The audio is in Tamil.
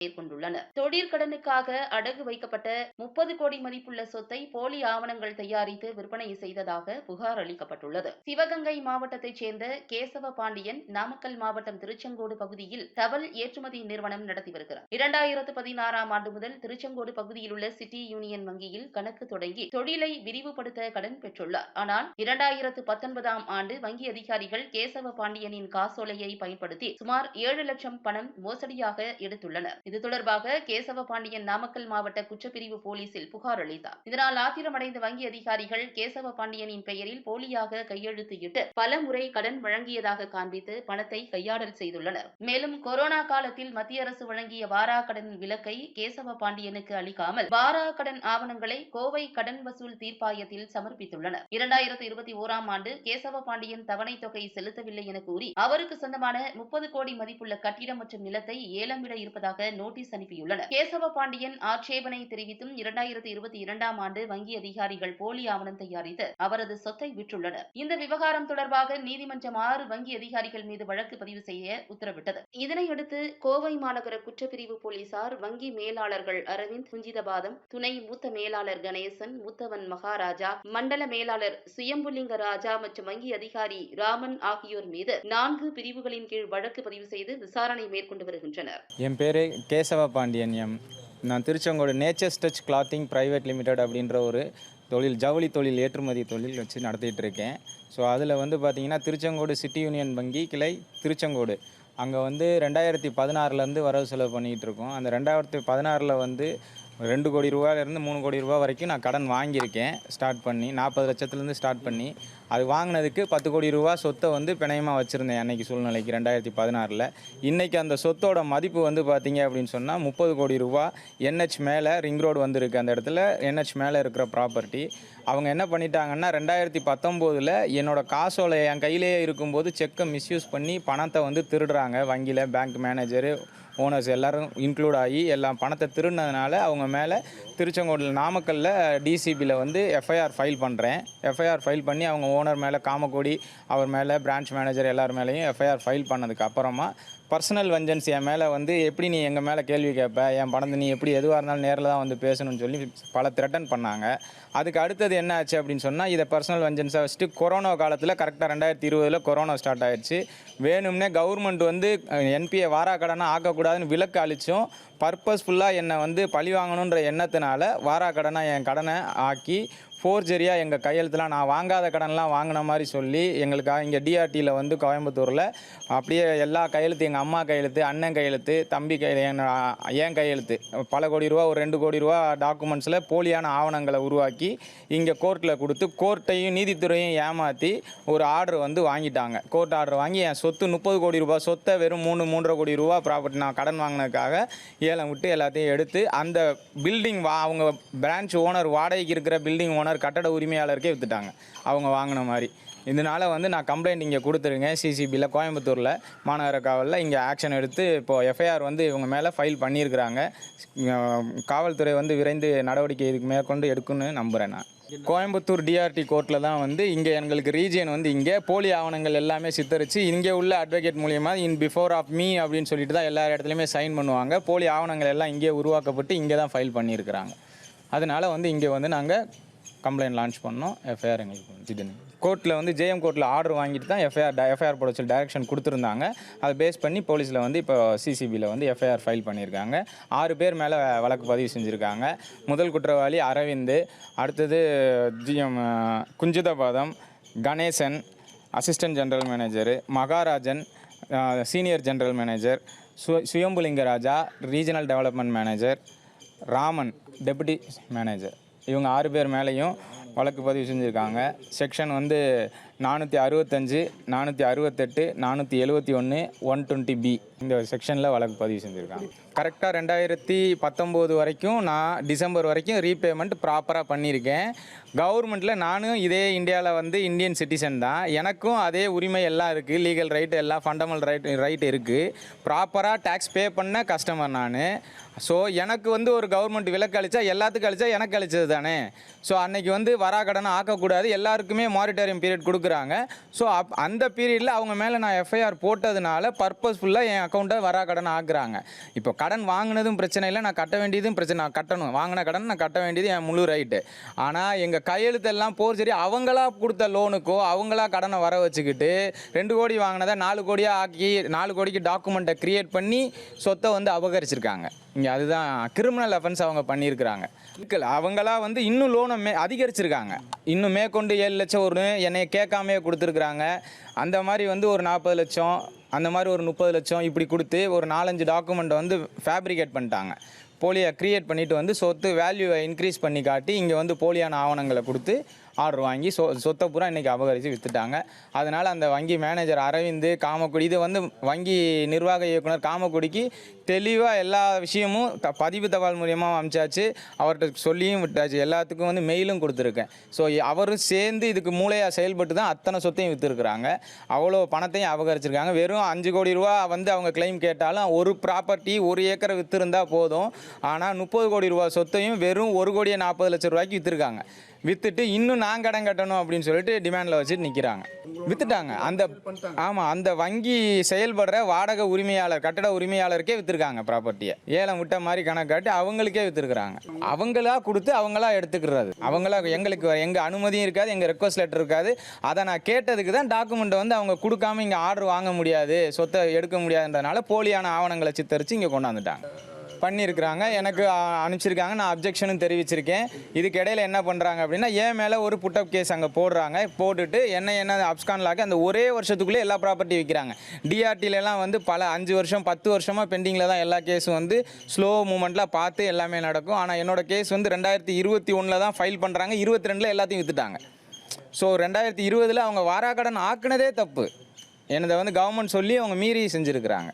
மேற்கொண்டுள்ளனர். தொழிற்கடனுக்காக அடகு வைக்கப்பட்ட முப்பது கோடி மதிப்புள்ள சொத்தை போலி ஆவணங்கள் தயாரித்து விற்பனை செய்ததாக புகார் அளிக்கப்பட்டுள்ளது. சிவகங்கை மாவட்டத்தைச் சேர்ந்த கேசவ பாண்டியன் நாமக்கல் மாவட்டம் திருச்செங்கோடு பகுதியில் தவல் ஏற்றுமதி நிறுவனம் நடத்தி வருகிறார். இரண்டாயிரத்து பதினாறாம் ஆண்டு முதல் திருச்செங்கோடு பகுதியில் உள்ள சிட்டி யூனியன் வங்கியில் கணக்கு தொடங்கி தொழிலை விரிவுபடுத்த கடன் பெற்றுள்ளார். ஆனால் இரண்டாயிரத்து பத்தொன்பதாம் ஆண்டு வங்கி அதிகாரிகள் கேசவ பாண்டியனின் காசோலையை பயன்படுத்தி சுமார் ஏழு லட்சம் பணம் மோசடியாக எடுத்துள்ளனர். இது தொடர்பாக கேசவ பாண்டியன் நாமக்கல் மாவட்ட குற்றப்பிரிவு போலீசில் புகார் அளித்தார். இதனால் ஆத்திரமடைந்த வங்கி அதிகாரிகள் கேசவ பாண்டியனின் பெயரில் போலியாக கையெழுத்து இட்டு பல முறை கடன் வழங்கியதாக காண்பித்து பணத்தை கையாடல் செய்துள்ளனர். மேலும் கொரோனா காலத்தில் மத்திய அரசு வழங்கிய வாரா கடன் விலக்கை கேசவ பாண்டியனுக்கு அளிக்காமல் வாரா கடன் ஆவணங்களை கோவை கடன் வசூல் தீர்ப்பாயத்தில் சமர்ப்பித்துள்ளனர். இரண்டாயிரத்தி இருபத்தி ஓராம் ஆண்டு கேசவ பாண்டியன் தவணை தொகை செலுத்தவில்லை என கூறி அவருக்கு சொந்தமான முப்பது கோடி மதிப்புள்ள கட்டிடம் மற்றும் நிலத்தை ஏலமிட இருப்பதாக நோட்டீஸ் அனுப்பியுள்ளனர். கேசவ பாண்டியன் ஆட்சேபனை தெரிவித்தும் இரண்டாயிரத்தி இருபத்தி இரண்டாம் ஆண்டு வங்கி அதிகாரிகள் போலி ஆவணம் தயாரித்து அவரது சொத்தை விற்றுள்ளனர். இந்த விவகாரம் தொடர்பாக நீதிமன்றம் ஆறு வங்கி அதிகாரிகள் மீது வழக்கு பதிவு செய்ய உத்தரவிட்டது. இதனையடுத்து கோவை மாநகர குற்றப்பிரிவு போலீசார் வங்கி மேலாளர்கள் அரவிந்த் குஞ்சிதபாதம் துணை மூத்த மேலாளர் கணேசன் மூத்தவன் மகாராஜா மண்டல மேலாளர் சுயம்புலிங்க ராஜா மற்றும் வங்கி அதிகாரி ராமன் ஆகியோர் மீது நான்கு பிரிவுகளின் கீழ் வழக்கு பதிவு செய்து விசாரணை மேற்கொண்டு வருகின்றனர். என் பேரை கேசவ பாண்டியன் எம் நான் Tiruchengode nature touch clothing private limited அப்படின்ற ஒரு தொழில் ஜவுளி தொழில் ஏற்றுமதி தொழில் வச்சு நடத்திட்டு இருக்கேன் ஸோ அதில் வந்து பார்த்திங்கன்னா திருச்செங்கோடு சிட்டி யூனியன் வங்கி கிளை திருச்செங்கோடு. அங்கே வந்து ரெண்டாயிரத்தி பதினாறுலேருந்து வரவு செலவு பண்ணிகிட்டு இருக்கோம் அந்த ரெண்டாயிரத்தி பதினாறில் வந்து ரெண்டு கோடி ரூபாயிலேருந்து மூணு கோடி ரூபா வரைக்கும் நான் கடன் வாங்கியிருக்கேன். ஸ்டார்ட் பண்ணி நாற்பது லட்சத்துலேருந்து ஸ்டார்ட் பண்ணி அது வாங்கினதுக்கு பத்து கோடி ரூபா சொத்தை வந்து பிணையமாக வச்சுருந்தேன் அன்றைக்கி சூழ்நிலைக்கு ரெண்டாயிரத்தி பதினாறில். இன்றைக்கி அந்த சொத்தோட மதிப்பு வந்து பார்த்தீங்க அப்படின்னு சொன்னால் முப்பது கோடி ரூபா என்ஹெச் மேலே ரிங் ரோடு வந்திருக்கு. அந்த இடத்துல என்ஹெச் மேலே இருக்கிற ப்ராப்பர்ட்டி அவங்க என்ன பண்ணிட்டாங்கன்னா ரெண்டாயிரத்தி பத்தொம்போதில் என்னோடய காசோலை என் கையிலேயே இருக்கும்போது செக்கை மிஸ்யூஸ் பண்ணி பணத்தை வந்து திருடுறாங்க வங்கியில். பேங்க் மேனேஜரு ஓனர்ஸ் எல்லாரும் இன்க்ளூட் ஆகி எல்லாம் பணத்தை திருடினதுனால அவங்க மேலே திருச்செங்கோட்டில் நாமக்கல்லில் டிசிபியில் வந்து எஃப்ஐஆர் ஃபைல் பண்ணுறேன் எஃப்ஐஆர் ஃபைல் பண்ணி அவங்க ஓனர் மேலே காமக்கோடி அவர் மேலே பிரான்ச் மேனேஜர் எல்லார் மேலேயும் எஃப்ஐஆர் ஃபைல் பண்ணதுக்கு அப்புறமா பர்சனல் வெஞ்சன்ஸ் என் மேலே வந்து எப்படி நீ எங்கள் மேலே கேள்வி கேட்ப என் பணத்தை நீ எப்படி எதுவாக இருந்தாலும் நேரில் தான் வந்து பேசணும்னு சொல்லி பல த்ரெட்டன் பண்ணாங்க. அதுக்கு அடுத்தது என்ன ஆச்சு அப்படின்னு சொன்னால் இதை பர்சனல் வஞ்சன்ஸாக வச்சுட்டு கொரோனா காலத்தில் கரெக்டாக ரெண்டாயிரத்தி இருபதில் கொரோனா ஸ்டார்ட் ஆயிடுச்சு. வேணும்னே கவர்மெண்ட் வந்து என்பிஏ வாரா கடனாக ஆக்கக்கூடாதுன்னு விலக்கு அழிச்சும் பர்பஸ்ஃபுல்லாக என்னை வந்து பழி வாங்கணுன்ற எண்ணத்தினால வாரா என் கடனை ஆக்கி ஃபோர்ஜரியாக எங்கள் கையெழுத்துலாம் நான் வாங்காத கடன்லாம் வாங்கின மாதிரி சொல்லி எங்களுக்காக இங்கே டிஆர்டியில் வந்து கோயம்புத்தூரில் அப்படியே எல்லா கையெழுத்து எங்கள் அம்மா கையெழுத்து அண்ணன் கையெழுத்து தம்பி கை என் என் கையெழுத்து பல கோடி ரூபா ஒரு ரெண்டு கோடி ரூபா டாக்குமெண்ட்ஸில் போலியான ஆவணங்களை உருவாக்கி இங்கே கோர்ட்டில் கொடுத்து கோர்ட்டையும் நீதித்துறையும் ஏமாற்றி ஒரு ஆர்டர் வந்து வாங்கிட்டாங்க. கோர்ட் ஆர்டர் வாங்கி என் சொத்து முப்பது கோடி ரூபா சொத்தை வெறும் மூணு மூன்றரை கோடி ரூபா ப்ராப்பர்ட்டி நான் கடன் வாங்கினதுக்காக ஏலம் விட்டு எல்லாத்தையும் எடுத்து அந்த பில்டிங் வா அவங்க பிரான்ச் ஓனர் வாடகைக்கு இருக்கிற பில்டிங் ஓனர் கட்டட உரிமையாளருக்கே விற்றுட்டாங்க அவங்க வாங்கின மாதிரி. இதனால வந்து நான் கம்ப்ளைண்ட் இங்கே கொடுத்துருங்க சிசிபியில் கோயம்புத்தூரில் மாநகர காவலில் இங்கே ஆக்ஷன் எடுத்து இப்போது எஃப்ஐஆர் வந்து இவங்க மேலே ஃபைல் பண்ணியிருக்கிறாங்க. காவல்துறை வந்து விரைந்து நடவடிக்கை இதுக்கு மேற்கொண்டு எடுக்குன்னு நம்புகிறேன் நான். கோயம்புத்தூர் டிஆர்டி கோர்ட்டில் தான் வந்து இங்கே எங்களுக்கு ரீஜியன் வந்து இங்கே போலி ஆவணங்கள் எல்லாமே சித்தரித்து இங்கே உள்ள அட்வொகேட் மூலியமாக இன் பிஃபோர் ஆஃப் மீ அப்படின்னு சொல்லிட்டு தான் எல்லா இடத்துலையுமே சைன் பண்ணுவாங்க. போலி ஆவணங்கள் எல்லாம் இங்கே உருவாக்கப்பட்டு இங்கே தான் ஃபைல் பண்ணியிருக்கிறாங்க. அதனால வந்து இங்கே வந்து நாங்கள் கம்ப்ளைண்ட் லான்ச் பண்ணோம். எஃப்ஐஆர் எங்களுக்கு வந்துச்சு கோர்ட்டில் வந்து ஜேஎம் கோர்ட்டில் ஆர்டர் வாங்கிட்டு தான் எஃப்ஐஆர் எஃப்ஐஆர் போட சொல்லி டைரக்ஷன் கொடுத்துருந்தாங்க. அதை பேஸ் பண்ணி போலீஸில் வந்து இப்போ சிசிபியில் வந்து எஃப்ஐஆர் ஃபைல் பண்ணியிருக்காங்க. ஆறு பேர் மேலே வழக்கு பதிவு செஞ்சுருக்காங்க. முதல் குற்றவாளி அரவிந்த் அடுத்தது GM Kunjithapatham Ganesan assistant general manager Maharajan senior general manager சு Suyambulinga Raja regional development manager Raman deputy manager இவங்க ஆறு பேர் மேலேயும் வழக்கு பதிவு செஞ்சுருக்காங்க. செக்ஷன் வந்து நானூற்றி அறுபத்தஞ்சு நானூற்றி அறுபத்தெட்டு நானூற்றி எழுபத்தி ஒன்று ஒன் டுவெண்ட்டி பி இந்த செக்ஷனில் வழக்கு பதிவு செஞ்சுருக்காங்க. கரெக்டாக ரெண்டாயிரத்தி பத்தொம்போது வரைக்கும் நான் டிசம்பர் வரைக்கும் ரீபேமெண்ட் ப்ராப்பராக பண்ணியிருக்கேன். கவர்மெண்ட்டில் நானும் இதே இந்தியாவில் வந்து இந்தியன் சிட்டிசன் தான். எனக்கும் அதே உரிமை எல்லாம் இருக்குது லீகல் ரைட் எல்லாம் ஃபண்டமெண்டல் ரைட் ரைட் இருக்குது ப்ராப்பராக டேக்ஸ் பே பண்ண கஸ்டமர் நான். ஸோ எனக்கு வந்து ஒரு கவர்மெண்ட் விலக்கு அளித்தா எல்லாத்துக்கும் அளித்தா எனக்கு அளித்தது தானே. ஸோ அன்னைக்கு வந்து வரா கடனை ஆக்கக்கூடாது. எல்லாருக்குமே மானிட்டரியம் பீரியட் கொடுக்குறாங்க. ஸோ அப் அந்த பீரியடில் அவங்க மேலே நான் எஃப்ஐஆர் போட்டதுனால பர்பஸ்ஃபுல்லாக என் அக்கௌண்ட்டை வரா கடன் ஆக்குறாங்க. இப்போ கடன் வாங்கினதும் பிரச்சனை இல்லை நான் கட்ட வேண்டியதும் பிரச்சனை நான் கட்டணும். வாங்கின கடன் நான் கட்ட வேண்டியது என் முழு ரைட்டு ஆனால் எங்கள் கையெழுத்தெல்லாம் போர் சரி அவங்களா கொடுத்த லோனுக்கோ அவங்களா கடனை வர வச்சுக்கிட்டு ரெண்டு கோடி வாங்கினதை நாலு கோடியாக ஆக்கி நாலு கோடிக்கு டாக்குமெண்ட்டை க்ரியேட் பண்ணி சொத்தை வந்து அபகரிச்சிருக்காங்க. இங்கே அதுதான் கிரிமினல் அஃபென்ஸ் அவங்க பண்ணியிருக்கிறாங்க. இருக்கல அவங்களா வந்து இன்னும் லோனை மே அதிகரிச்சிருக்காங்க. இன்னும் மேற்கொண்டு ஏழு லட்சம் ஒரு என்னைய கேட்காமையே கொடுத்துருக்குறாங்க. அந்த மாதிரி வந்து ஒரு நாற்பது லட்சம் அந்த மாதிரி ஒரு முப்பது லட்சம் இப்படி கொடுத்து ஒரு நாலஞ்சு டாக்குமெண்ட்டை வந்து ஃபேப்ரிகேட் பண்ணிட்டாங்க. போலியை க்ரியேட் பண்ணிட்டு வந்து சொத்து வேல்யூவை இன்க்ரீஸ் பண்ணி காட்டி இங்கே வந்து போலியான ஆவணங்களை கொடுத்து ஆர்டர் வாங்கி சொ சொத்தை பூரா இன்றைக்கி அபகரித்து விற்றுட்டாங்க அதனால் அந்த வங்கி மேனேஜர் அரவிந்த் காமக்குடி இது வந்து வங்கி நிர்வாக இயக்குனர் காமக்குடிக்கு தெளிவாக எல்லா விஷயமும் த பதிவு தபால் மூலியமாக அமிச்சாச்சு. அவர்கிட்ட சொல்லியும் விட்டாச்சு. எல்லாத்துக்கும் வந்து மெயிலும் கொடுத்துருக்கேன். ஸோ அவரும் சேர்ந்து இதுக்கு மூளையாக செயல்பட்டு தான் அத்தனை சொத்தையும் விற்றுருக்குறாங்க அவ்வளோ பணத்தையும் அபகரிச்சிருக்காங்க. வெறும் அஞ்சு கோடி ரூபா வந்து அவங்க கிளைம் கேட்டாலும் ஒரு ப்ராப்பர்ட்டி ஒரு ஏக்கரை விற்றுருந்தா போதும். ஆனால் முப்பது கோடி ரூபா சொத்தையும் வெறும் ஒரு கோடியே நாற்பது லட்சம் ரூபாய்க்கு விற்றுருக்காங்க விற்றுட்டு இன்னும் நான் கடன் கட்டணும் அப்படின்னு சொல்லிட்டு டிமாண்டில் வச்சுட்டு நிற்கிறாங்க விற்றுட்டாங்க அந்த ஆமாம் அந்த வங்கி செயல்படுற வாடகை உரிமையாளர் கட்டட உரிமையாளருக்கே விற்றுருக்காங்க ப்ராப்பர்ட்டியை ஏலம் விட்ட மாதிரி கணக்கு காட்டி அவங்களுக்கே விற்றுருக்குறாங்க அவங்களா கொடுத்து அவங்களா எடுத்துக்கிறது. அவங்களா எங்களுக்கு எங்கள் அனுமதியும் இருக்காது எங்கள் ரெக்வஸ்ட் லெட்டர் இருக்காது. அதை நான் கேட்டதுக்கு தான் டாக்குமெண்ட்டை வந்து அவங்க கொடுக்காம இங்கே ஆர்டர் வாங்க முடியாது சொத்தை எடுக்க முடியாதுன்றதுனால போலியான ஆவணங்களை சித்தரித்து இங்கே கொண்டாந்துட்டாங்க. பண்ணியிருக்கிறாங்க. எனக்கு அனுப்பிச்சிருக்காங்க. நான் அப்ஜெக்ஷனும் தெரிவிச்சிருக்கேன். இதுக்கு இடையில என்ன பண்ணுறாங்க அப்படின்னா என் மேலே ஒரு புட்டப் கேஸ் அங்கே போடுறாங்க. போட்டுட்டு என்ன என்ன அப்ஸ்கான்லாக்கு அந்த ஒரே வருஷத்துக்குள்ளே எல்லா ப்ராப்பர்ட்டி விற்கிறாங்க டிஆர்டிலலாம் வந்து பல அஞ்சு வருஷம் பத்து வருஷமாக பெண்டிங்கில் தான் எல்லா கேஸும் வந்து ஸ்லோ மூமெண்ட்டில் பார்த்து எல்லாமே நடக்கும். ஆனால் என்னோட கேஸ் வந்து ரெண்டாயிரத்தி இருபத்தி ஒன்றில் தான் ஃபைல் பண்ணுறாங்க இருபத்தி ரெண்டில் எல்லாத்தையும் விற்றுட்டாங்க ஸோ ரெண்டாயிரத்தி இருபதில் அவங்க வாராக்கடன் ஆக்குனதே தப்பு. என்னதை வந்து கவர்மெண்ட் சொல்லி அவங்க மீறி செஞ்சுருக்கிறாங்க.